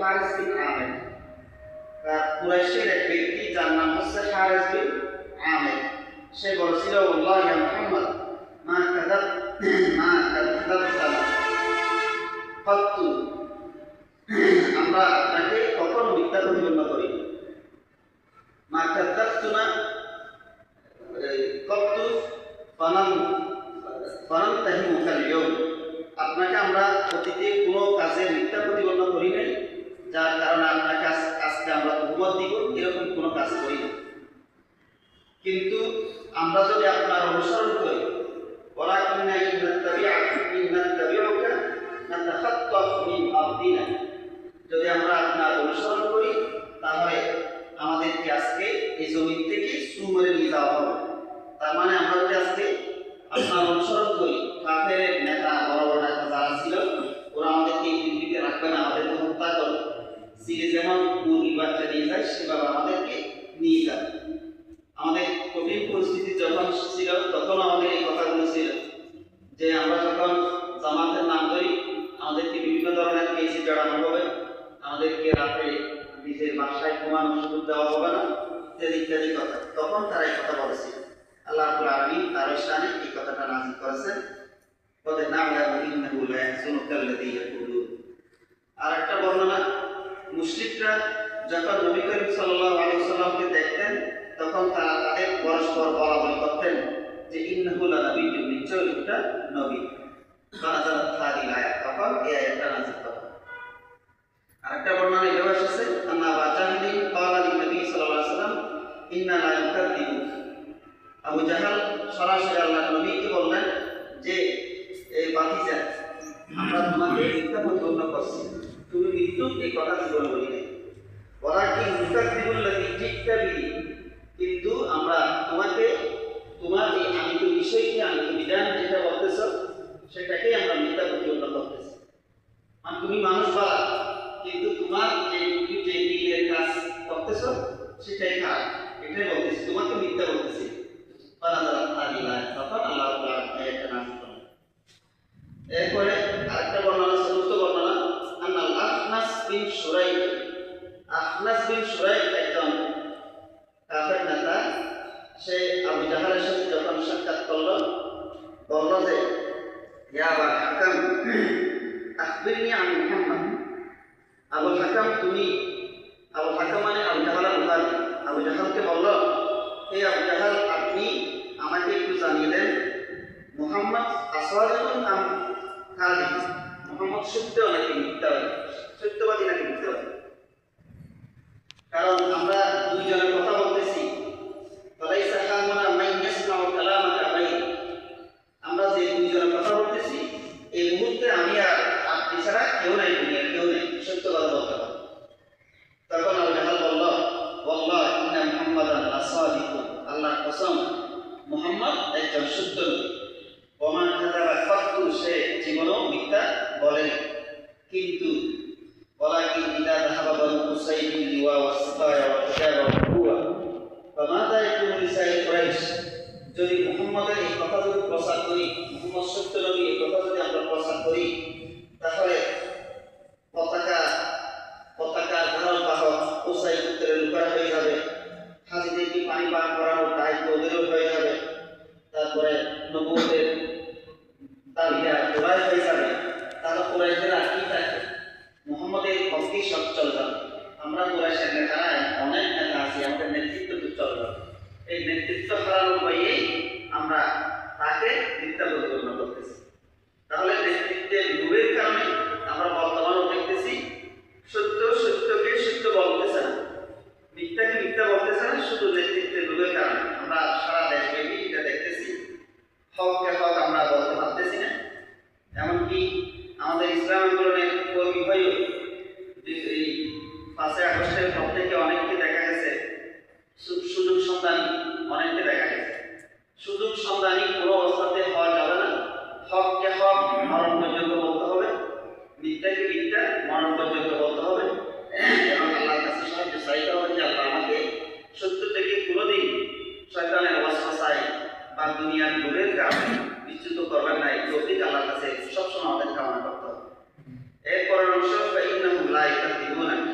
হারিস বিন আমের কুরাইশের এক ব্যক্তি যার নাম হচ্ছে হারিস বিন আমের। সে বলছিল, আল্লাহ ইয়া মুহাম্মদ, মা কাদাব মা কাদাব কত্তু আমরা আপনাকে কখনো মিথ্যা প্রতিপন্ন করি মা কাদাবতুনা কত্তু ফানাম ফানাম তাহিমু কালিয়ম আপনাকে আমরা অতীতে কোনো কাজে মিথ্যা প্রতিপন্ন করি নাই যার কারণে আপনাকে আজ- আজকে আমরা বহুমত দিব এরকম কোনো কাজ করি না কিন্তু আমরা যদি আপনার অনুসরণ করি ওরা কিনা মিন যদি আমরা আপনার অনুসরণ করি, তাহলে আমাদেরকে আজকে এই জমি থেকে সুমরে নিয়ে যাওয়া হবে। তার মানে আমরা যদি আজকে আপনার অনুসরণ করি, কাফের, নেতা, বড় বড় নেতা যারা ছিল, ওরা আমাদেরকে এই পৃথিবীতে রাখবে না, আমাদেরকে হত্যা করবে। যেমন নিয়ে যায়, সেভাবে আমাদেরকে কেসি জড়ানো হবে আমাদেরকে রাতে নিজের বাসায় ঘুমানোর সুযোগ দেওয়া হবে না ইত্যাদি ইত্যাদি কথা। তখন তারা এই কথা বলেছিল আল্লাহ আলামিন তার স্থানে এই কথাটা নাযিল করেছেন। ওদের নাম ইন্নাহু লা ইয়াহজুনুকা আল্লাযী ইয়াকুলুন। আর একটা বর্ণনা, মুশরিকরা যখন নবী করিম সাল্লাল্লাহু আলাইহি ওয়াসাল্লামকে দেখতেন, তখন তারা তাদের পরস্পর বলা বলি করতেন যে ইন্নাহু লা নাবিয়্যুন নিশ্চয় এটা নবী তখন এই আয়াতটা করা আরেকটা বর্ণনা এভাবে এসেছে, আন্না ক্বালা লিন নবী ওয়াসাল্লাম ইন্না লা ইউকাযযিবু আবু জাহাল সরাসরি আল্লাহর নবীকে বললেন যে এই বাতিজা আমরা তোমাকে মিথ্যা প্রতিপন্ন করছি। তুমি মৃত্যু এই কথা জীবন বলি নাই। ওরা কি মুকাদ্দিবুল্লাহি জিক্তাবি কিন্তু আমরা তোমাকে, তোমার এই আনিত বিষয়কে আনিত বিধান যেটা বলতেছ সেটাকে আমরা মিথ্যা প্রতিপন্ন করতেছি মানে তুমি মানুষ বলা কিন্তু তোমার যে তুমি যে দিনের কাজ করতেছ সেটাই খারাপ এটাই বলতেছি তোমাকে মিথ্যা বলতেছি ফানাজালাত হাদিল আয়াত তখন আল্লাহ তাআলা আয়াতটা নাযিল করেন এরপরে আরেকটা বর্ণনা চতুর্থ বর্ণনা আন্নাল আখনাস বিন সুরাইক আখনাস বিন সুরাইক একজন কাফের নেতা। সে আবু জাহালের সাথে যখন সাক্ষাৎ করল, বলল যে, ইয়া আবা হাকাম, আখবিরনি আন মুহাম্মদ। আবু হাকাম, তুমি? আবু হাকাম মানে আবু জাহালের মুখারি আবু জাহালকে বলল, হে আবু জাহাল, আপনি আমাকে একটু জানিয়ে দেন, মোহাম্মদ আসওয়াদুন আম কাযিব মোহাম্মদ সত্য নাকি মিথ্যাবাদী এই নেতৃত্ব হারানোর ভয়েই আমরা তাকে মিথ্যাবাদ গণ্য করতেছি lá e caminhou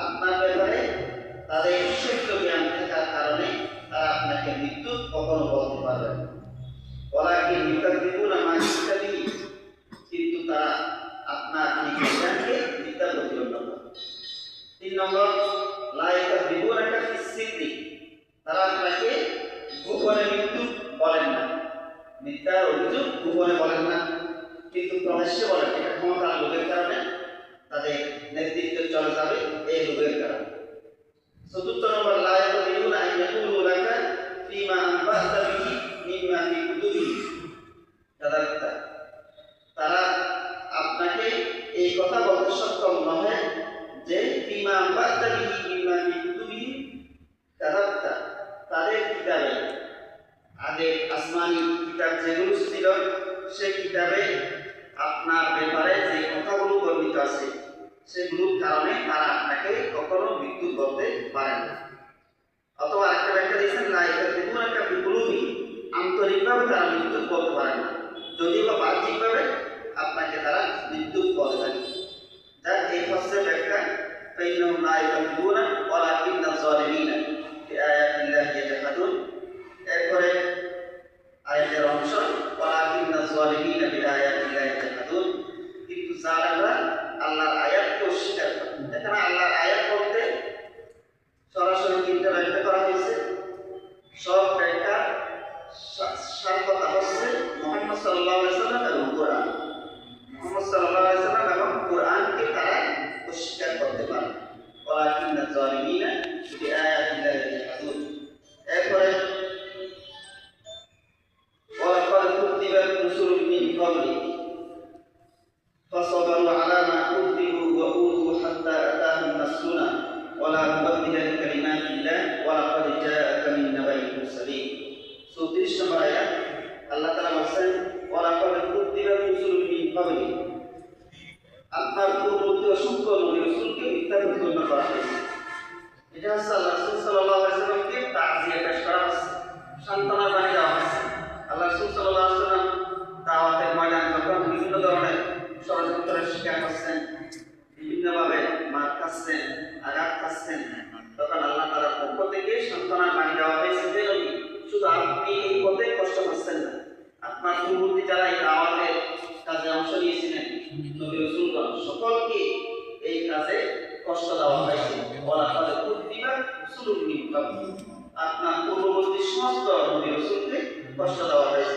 আপনার ব্যাপারে তাদের ঈশ্বর্য জ্ঞান থাকার কারণে তারা আপনাকে মৃত্যু কখনো বলতে পারবেন বলা কি মিথ্যা মানসিকালি কিন্তু তারা আপনার জ্ঞানকে মিথ্যা প্রতিপন্ন করে। তিন নম্বর লাইকা বিপুল একটা স্মৃতি তারা আপনাকে গোপনে মৃত্যু বলেন না। মিথ্যার অভিযোগ গোপনে বলেন না। কিন্তু প্রকাশ্যে বলেন, এটা ক্ষমতার লোকের কারণে তাদের নেতৃত্ব চলে যাবে এই রোগের কারণে। চতুর্থ নম্বর লায়ক দিন আইন ইয়াকুলু লাকা ফিমা আনবাসতা কুতুবি তারা আপনাকে এই কথা দ্বারা বিদ্যুৎ বলে থাকে। যা এই হচ্ছে ব্যাখ্যা। فإنهم لا يكذبون ولكن الظالمين بآيات الله يجحدون এরপরে আয়াতের অংশ ولكن الظالمين بآيات الله يجحدون কিন্তু জালেমরা আল্লাহর আয়াতকে অস্বীকার করে, এখানে আল্লাহর আয়াত বলতে সরাসরি তিনটা ব্যাখ্যা করা হয়েছে। সব ব্যাখ্যা সার কথা হচ্ছে মোহাম্মদ সাল্লাহ সাল্লাম এবং কোরআন। വ്യത്യാസ విశ్వాసంతో దేవుడు వస్తుంది